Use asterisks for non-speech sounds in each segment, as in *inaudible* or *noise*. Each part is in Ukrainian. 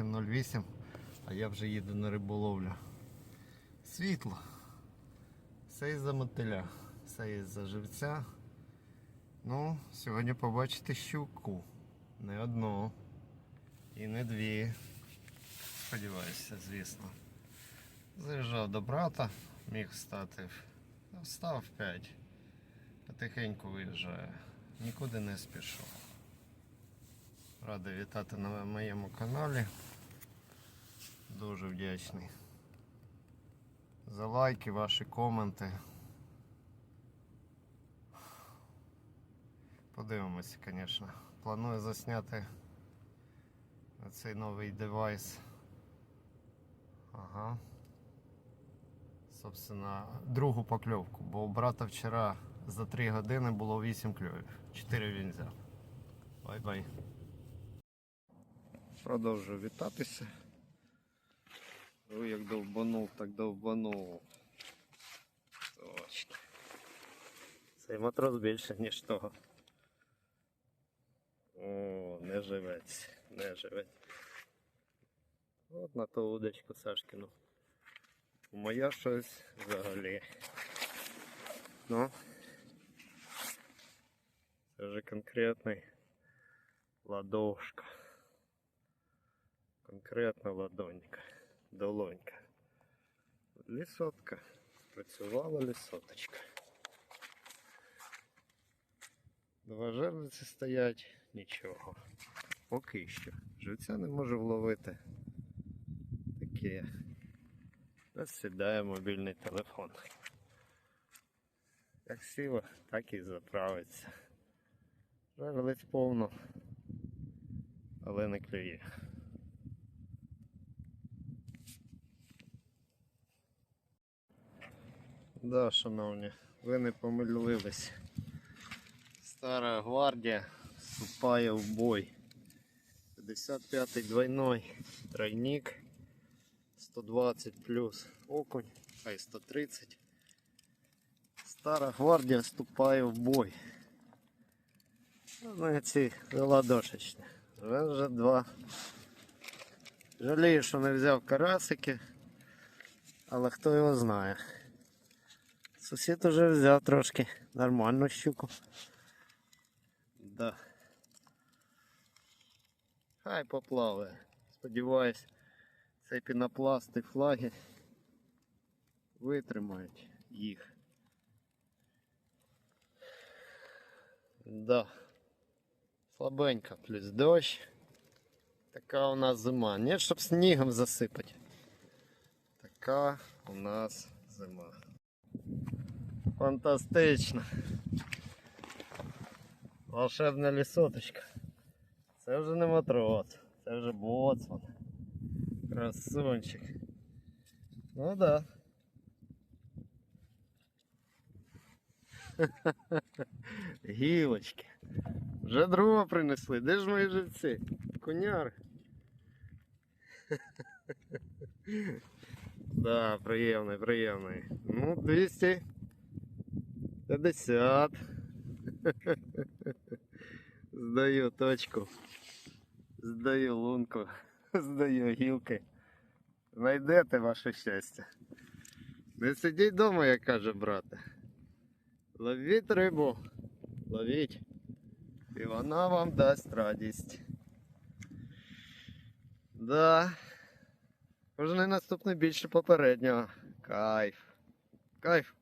8.08, а я вже їду на риболовлю. Світло. Все із-за мотиля, все із-за живця. Ну, сьогодні побачите щуку. Не одну. І не дві. Сподіваюся, звісно. Заїжджав до брата, міг встати. ну, Встав в 5. Потихеньку виїжджаю. Нікуди не спішу. Радий вітати на моєму каналі. Дуже вдячний. За лайки, ваші коменти. Подивимося, звісно. Планую засняти цей новий девайс. Ага. Собственно, другу покльовку, бо у брата вчора за 3 години було 8 кльовів. 4 він взяв. Бай-бай. Продовжую вітатися. Ой, як довбанув, так довбанув. Точно. Цей матрос більше, ніж того. О, не живець, не живець. От на ту удочку Сашкину. Моя щось взагалі. Ну. Це вже конкретний ладошка. Конкретна ладонька. *laughs* Долонька. Лісотка. Працювала лісоточка. Два жерлиці стоять, нічого. Поки що. Живця не можу вловити. Таке. Сідає мобільний телефон. Як сіло, так і заправиться. Жерлиць повно, але не клює. Да, шановні, ви не помилились. Стара гвардія вступає в бой. 55-й двойной тройник. 120 плюс окунь, хай 130. Стара гвардія вступає в бой. Ну, ці ладошечні. Вже два. Жалію, що не взяв карасики, але хто його знає. Сусід уже взяв трошки нормальну щуку. Да. Хай поплаває. Сподіваюсь, цей пінопласт і флаги витримають їх. Да. Слабенько, плюс дощ. Така у нас зима. Не щоб снігом засипати. Така у нас зима. Фантастично. Волшебна лісоточка. Це вже не матрос, це вже боцман. Красунчик. Ну да. *laughs* Гілочки. Вже дрова принесли. Де ж мої живці? Коняр. *laughs* Да, приємний, приємний. Ну, 250. *laughs* Здаю точку. Здаю лунку. *laughs* Здаю гілки. Знайдете ваше щастя. Не сидіть вдома, як каже брате. Ловіть рибу. Ловіть. І вона вам дасть радість. Да. Кожний наступний більше попереднього. Кайф. Кайф.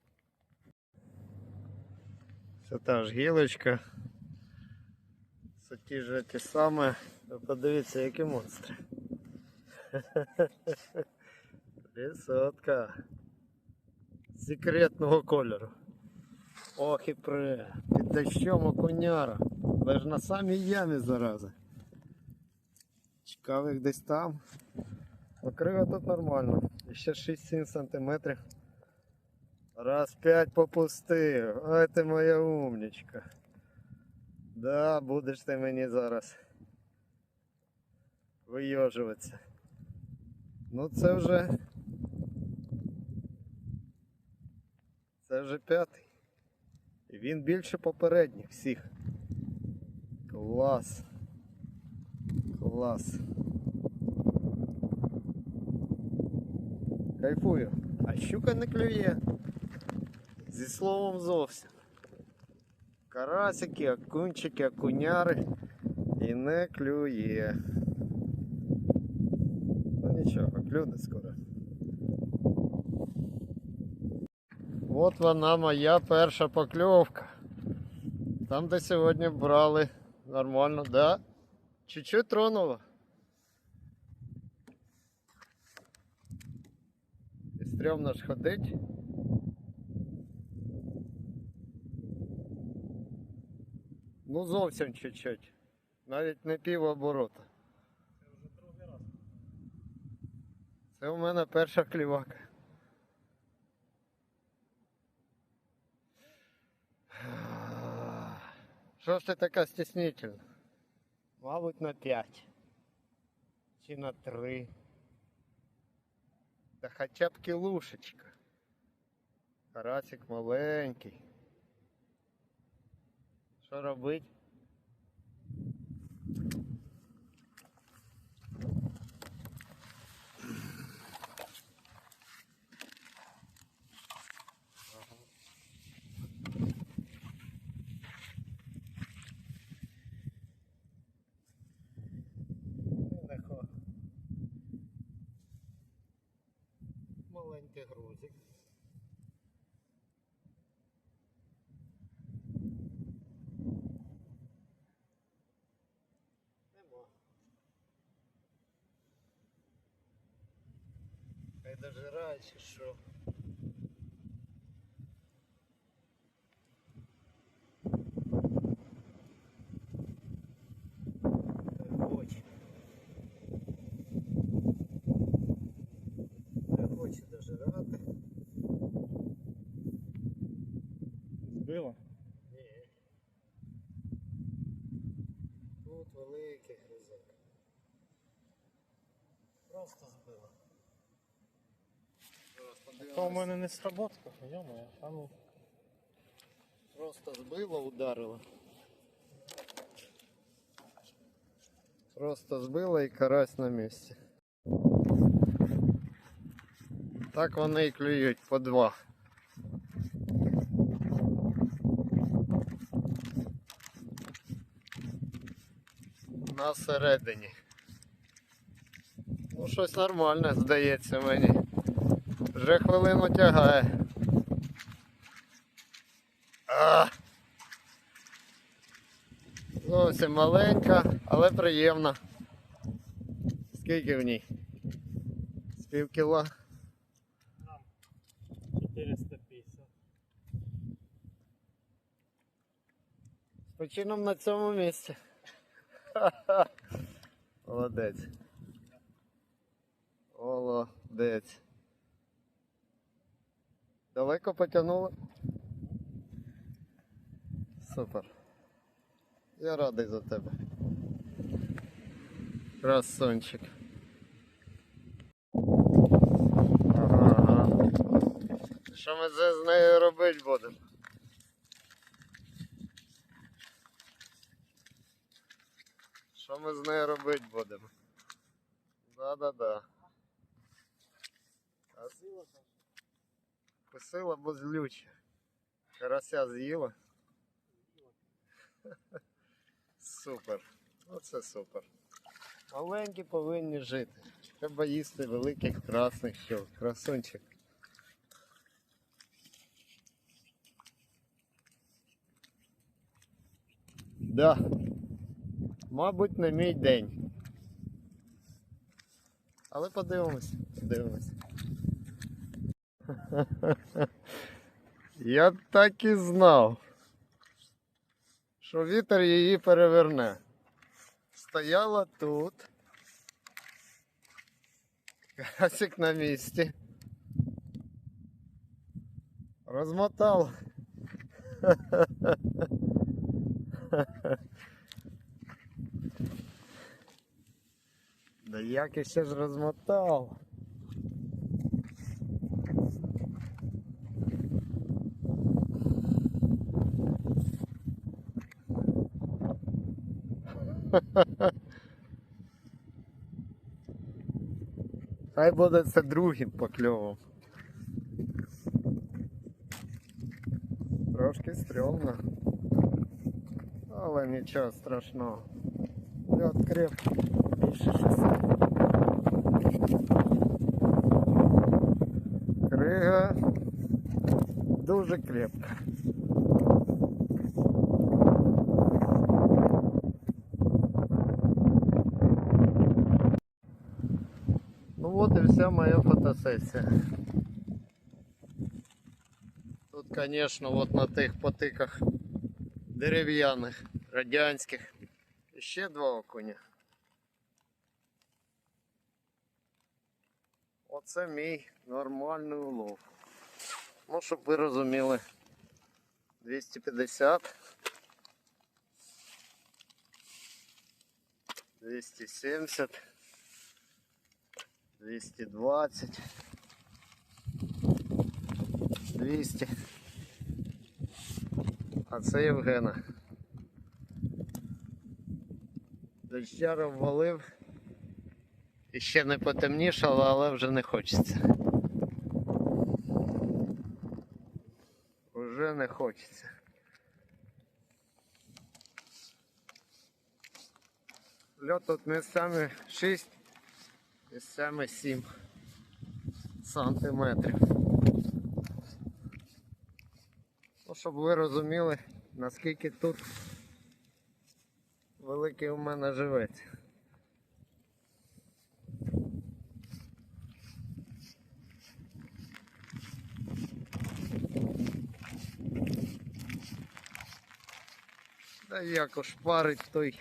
Це та ж гілочка. Це ті ж ті саме. Подивіться, які монстри. *laughs* Лісотка. Секретного кольору. Ох і пре. Під дощом окуняра. Але ж на самій ямі зараза. Чекав їх десь там. Покрива тут нормально. Ще 6-7 сантиметрів. Раз п'ять попустив. Ой ти моя умнічка. Да, будеш ти мені зараз вийожуватися. Ну це вже. Це вже п'ятий. Він більше попередніх всіх. Клас. Клас. Кайфую. А щука не клює. Зі словом зовсім. Карасики, окунчики, окуняри. І не клює. Ну нічого, клюне скоро. От вона моя перша покльовка. Там, де сьогодні брали нормально, да? Чуть-чуть тронуло. І стрьомно ж ходить. Ну зовсім чуть-чуть. Навіть не пів оборота. Це у мене перша клівака. Що ж ти така стіснительна? Мабуть, на 5. Чи на 3. Та хоча б кілушечка. Карасик маленький. Що? Легко. Маленький грузик. Хай дожирає чи що. Хоче. Хоче дожирати. Збило? Ні. Тут великий гризок. Просто збило. То у мене не сработка, йомо, а ну. Просто збило, ударило. Просто збило і карась на місці. Так вони і клюють по два. На середині. Ну, щось нормальне, здається мені. Вже хвилину тягає. А! Зовсім маленька, але приємна. Скільки в ній? З пів кіла. 450. З почином на цьому місці. *laughs* Молодець. Молодець. Далеко потягнуло? Супер. Я радий за тебе. Красунчик. Ага. Що ми з нею робити будемо? Що ми з нею робити будемо? Да-да-да. А з- Косила, бо злюча. Карася з'їла. Супер. Оце супер. Маленькі повинні жити. Треба їсти великих красних щов. Красунчик. Да. Мабуть, не мій день. Але подивимось, подивимось. *laughs* Я так і знав, що вітер її переверне. Стояла тут. Карасик на місці. Розмотала. *laughs* Да як я ще ж розмотав. Хай буде це другим покльовом. Трошки стрьомно. Але нічого страшного. Льот крепкий, більше 60. Крига дуже крепка. Вся моя фотосессия. Тут, конечно, вот на тих потиках дерев'яних, радянських. Ще два окуня. Оце мій нормальний улов. Ну, щоб ви розуміли. 250. 270. 220. 200. А це Євгена. Дощара ввалив. І ще не потемнішало, але вже не хочеться. Уже не хочеться. Льот тут місцями 6, місцями 7 сантиметрів. Ну, щоб ви розуміли, наскільки тут великий у мене живець. Та як ошпарить той.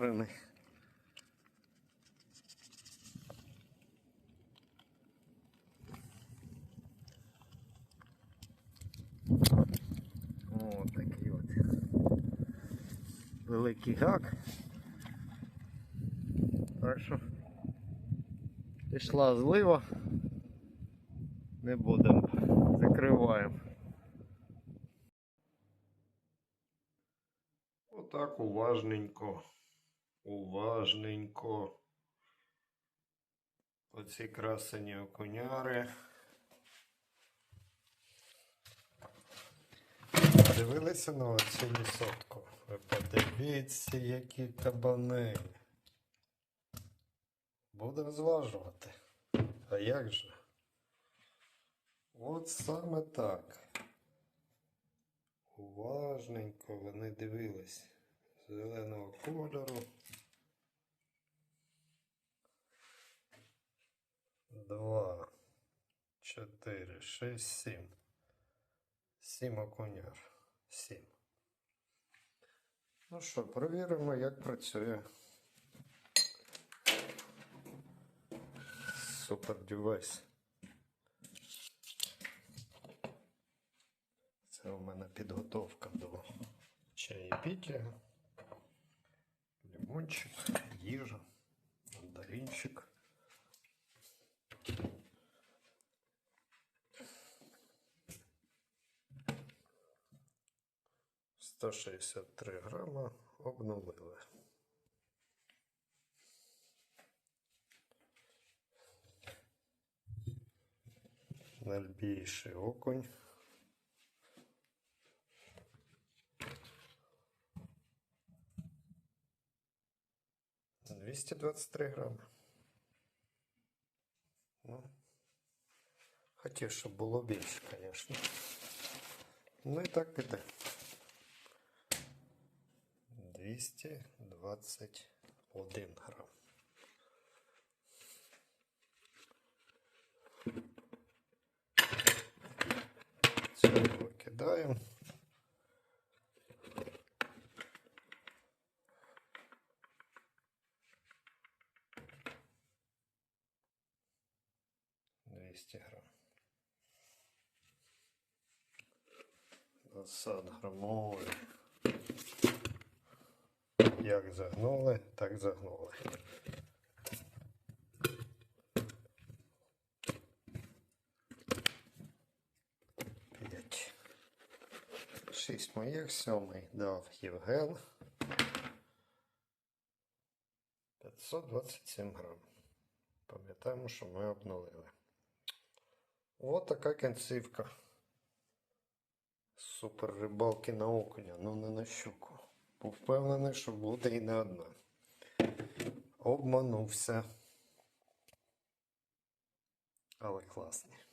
Той. О, такий от. Великий гак. Так що пішла злива. Не будемо. Закриваємо. Отак уважненько. Уважненько. Оці красені окуняри. Дивилися на цю лісотку. Ви подивіться, які кабани. Будемо зважувати. А як же? От саме так. Уважненько вони дивились. Зеленого кольору. 4, 6, 7. 7 окуняр. 7. Ну що, провіримо, як працює. Супер девайс. Це у мене підготовка до чаєпіття. Лимончик, їжа, мандаринчик. Сто шістдесят три грама обнулили. Найбільший окунь. Двісті двадцять три грами. Ну, хотів, щоб було більше, звісно. Ну і так піде. 221 грам. Цього викидаємо. Двісті грам. 20 грамовий. Як загнули, так загнули. Шість моїх, сьомий дав Євген. 527 грам. Пам'ятаємо, що ми обнулили. Ось така кінцівка. Супер рибалки на окуня, ну не на щуку. Впевнений, що буде і не одна. Обманувся. Але класний.